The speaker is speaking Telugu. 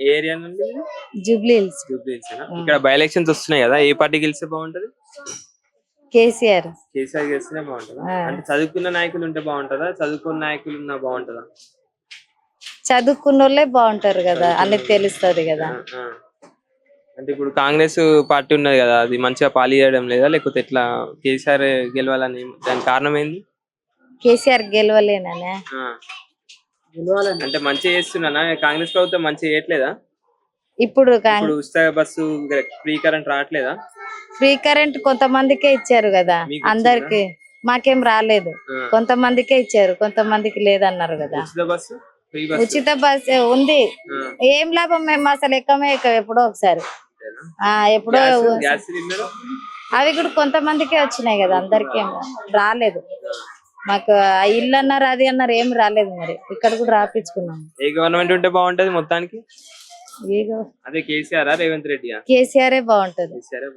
ఏ ఏరియా నుండి? జూబ్లీ హిల్స్ జూబ్లీ హిల్స్? ఇక్కడ బై ఎలక్షన్స్ వస్తున్నాయి కదా ఏ పార్టీ గెలిస్తే బాగుంటది? కేసీఆర్. కేసీఆర్ గెలిస్తేనే బాగుంటుందా. అంటే చదువుకున్న నాయకులు ఉంటే బాగుంటుందా? చదువుకున్న నాయకులు ఉన్నా బాగుంటుందా? చదువుకున్న వాళ్ళే బాగుంటారు కదా అన్ని తెలుస్తుంది కదా. అంటే ఇప్పుడు కాంగ్రెస్ పార్టీ ఉన్నది కదా అది మంచిగా పాలి చేయడం లేదా? లేకపోతే ఎట్లా కేసీఆర్ గెలవాలని దానికి కారణం ఏంది? కేసీఆర్ గెలవలేననే. ఆ. అంటే మంచిగా చేస్తున్నానా? కాంగ్రెస్ ప్రభుత్వం మంచిగా చేయట్లేదా? ఇప్పుడు ఉచిత బస్సు ఫ్రీ కరెంట్ రావట్లేదా? ఫ్రీ కరెంట్ కొంతమందికే ఇచ్చారు కదా. అందరికి మాకేం రాలేదు. కొంతమందికే ఇచ్చారు. కొంతమందికి లేదన్నారు కదా. ఉచిత బస్సు? ఉచిత బస్ ఉంది. ఏం లాభం? మేము అసలు ఎక్కమే ఎక్క ఎప్పుడో ఒకసారి. ఎప్పుడో అవి కూడా కొంతమందికే వచ్చినాయి కదా. అందరికి రాలేదు. మాకు ఆ ఇల్లు అన్నారు అది అన్నారు ఏం రాలేదు మరి. ఇక్కడ కూడా రాపించుకున్నాం ఏ గవర్నమెంట్ ఉంటే బాగుంటది మొత్తానికి? అదే కేసీఆర్ రేవంత్ రెడ్డి కేసీఆర్ బాగుంటది. కేసీఆర్.